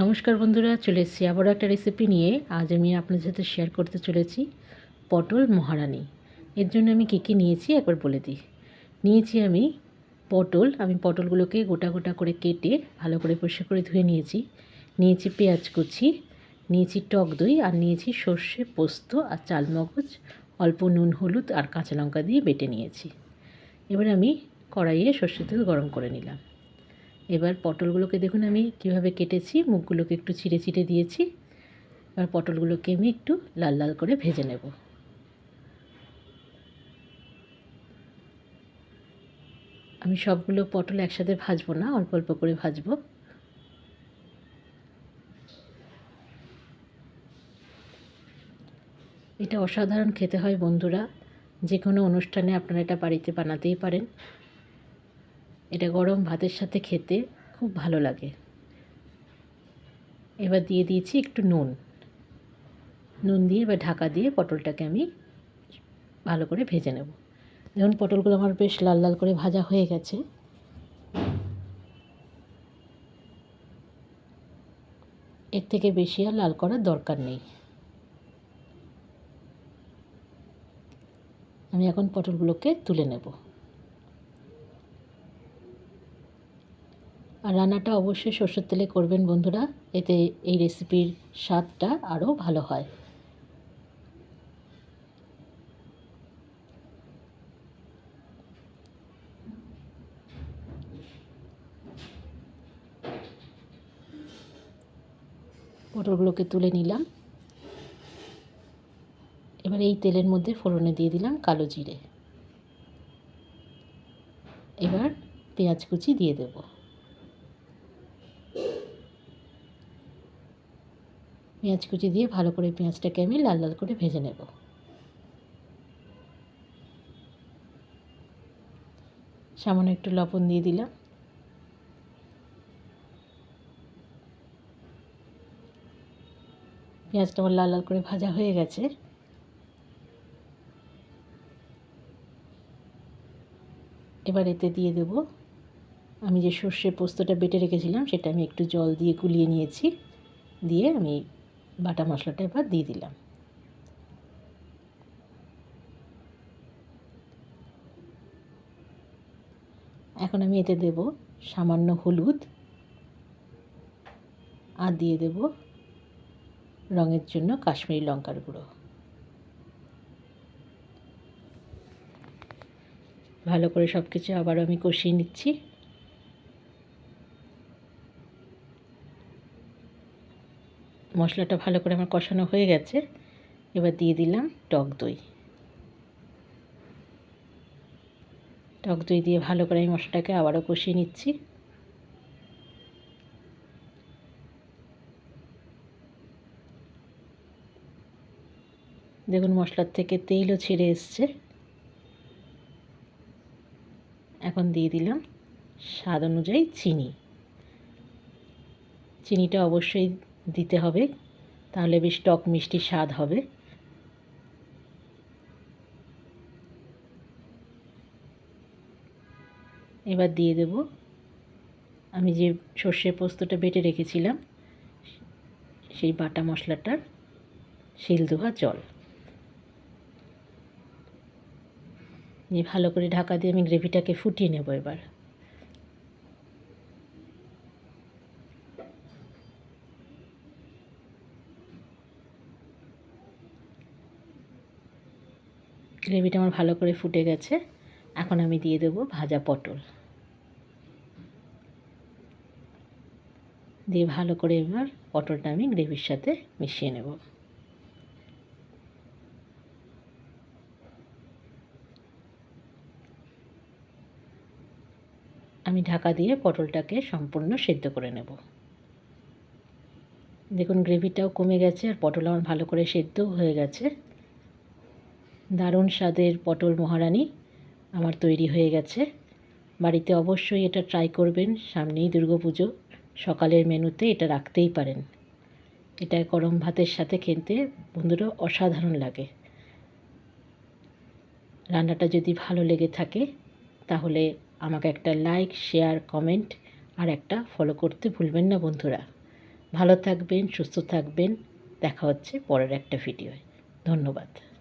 নমস্কার বন্ধুরা, চলে এসেছি আবারও একটা রেসিপি নিয়ে। আজ আমি আপনাদের সাথে শেয়ার করতে চলেছি পটল মহারানি। এর জন্য আমি কী কী নিয়েছি একবার বলে দিই। নিয়েছি আমি পটল, আমি পটলগুলোকে গোটা গোটা করে কেটে ভালো করে পরিষ্কার করে ধুয়ে নিয়েছি। নিয়েছি পেঁয়াজ কুচি, নিয়েছি টক দই আর নিয়েছি সর্ষে পোস্ত আর চালমগজ অল্প নুন, হলুদ আর কাঁচা লঙ্কা দিয়ে বেটে নিয়েছি। এবার আমি কড়াইয়ে সর্ষের তেল গরম করে নিলাম। এবার পটলগুলোকে দেখুন আমি কীভাবে কেটেছি, মুখগুলোকে একটু ছিঁড়ে ছিঁড়ে দিয়েছি। এবার পটলগুলোকে আমি একটু লাল লাল করে ভেজে নেব। আমি সবগুলো পটল একসাথে ভাজবো না, অল্প অল্প করে ভাজবো। এটা অসাধারণ খেতে হয় বন্ধুরা। যে কোনো অনুষ্ঠানে আপনারা এটা বাড়িতে বানাতেই পারেন। এটা গরম ভাতের সাথে খেতে খুব ভালো লাগে। এবার দিয়ে দিয়েছি একটু নুন। নুন দিয়ে এবার ঢাকা দিয়ে পটলটাকে আমি ভালো করে ভেজে নেব। দেখুন, পটলগুলো আমার বেশ লাল লাল করে ভাজা হয়ে গেছে। এর থেকে বেশি আর লাল করার দরকার নেই। আমি এখন পটলগুলোকে তুলে নেব আর রান্নাটা অবশ্যই সর্ষের তেলে করবেন বন্ধুরা, এতে এই রেসিপির স্বাদটা আরও ভালো হয়। পটলগুলোকে তুলে নিলাম। এবার এই তেলের মধ্যে ফোড়নে দিয়ে দিলাম কালো জিরে। এবার পেঁয়াজ কুচি দিয়ে দেবো। পেঁয়াজ কুচি দিয়ে ভালো করে পেঁয়াজটাকে আমি লাল লাল করে ভেজে নেব। সামান্য একটু লবণ দিয়ে দিলাম। পেঁয়াজটা আমার লাল লাল করে ভাজা হয়ে গেছে। এবার এতে দিয়ে দেব। আমি যে সর্ষে পোস্তটা বেটে রেখেছিলাম, সেটা আমি একটু জল দিয়ে গুলিয়ে নিয়েছি। দিয়ে আমি বাটা মশলাটা এবার দিয়ে দিলাম। এখন আমি এতে দেব সামান্য হলুদ আর দিয়ে দেব রঙের জন্য কাশ্মীরি লঙ্কার গুঁড়ো। ভালো করে সব কিছু আবার আমি কষিয়ে নিচ্ছি। মশলাটা ভালো করে আমার কষানো হয়ে গেছে। এবার দিয়ে দিলাম টক দই। টক দই দিয়ে ভালো করে আমি মশলাটাকে আবারও কষিয়ে নিচ্ছি। দেখুন মশলার থেকে তেলও ছেড়ে এসছে। এখন দিয়ে দিলাম স্বাদ অনুযায়ী চিনি। চিনিটা অবশ্যই দিতে হবে। তাহলে বেশ টক মিষ্টি স্বাদ হবে। এবার দিয়ে দেব। আমি যে সর্ষে পোস্তটা বেটে রেখেছিলাম, সেই বাটা মশলাটার শিল ধোয়া জল। নিয়ে ভালো করে ঢাকা দিয়ে আমি গ্রেভিটাকে ফুটিয়ে নেব এবার। গ্রেভিটা আমার ভালো করে ফুটে গেছে। এখন আমি দিয়ে দেবো ভাজা পটল। দিয়ে ভালো করে এবার পটলটা আমি গ্রেভির সাথে মিশিয়ে নেব। আমি ঢাকা দিয়ে পটলটাকে সম্পূর্ণ সেদ্ধ করে নেব। দেখুন গ্রেভিটাও কমে গেছে আর পটল আমার ভালো করে সেদ্ধও হয়ে গেছে। দারুণ স্বাদের পটল মহারানি আমার তৈরি হয়ে গেছে। বাড়িতে অবশ্যই এটা ট্রাই করবেন, সামনেই পুজো সকালের মেনুতে এটা রাখতেই পারেন। এটা গরম ভাতের সাথে খেতে বন্ধুরা অসাধারণ লাগে। রান্নাটা যদি ভালো লেগে থাকে, তাহলে আমাকে একটা লাইক শেয়ার কমেন্ট আর একটা ফলো করতে ভুলবেন না বন্ধুরা। ভালো থাকবেন, সুস্থ থাকবেন। দেখা হচ্ছে পরের একটা ভিডিওয় ধন্যবাদ।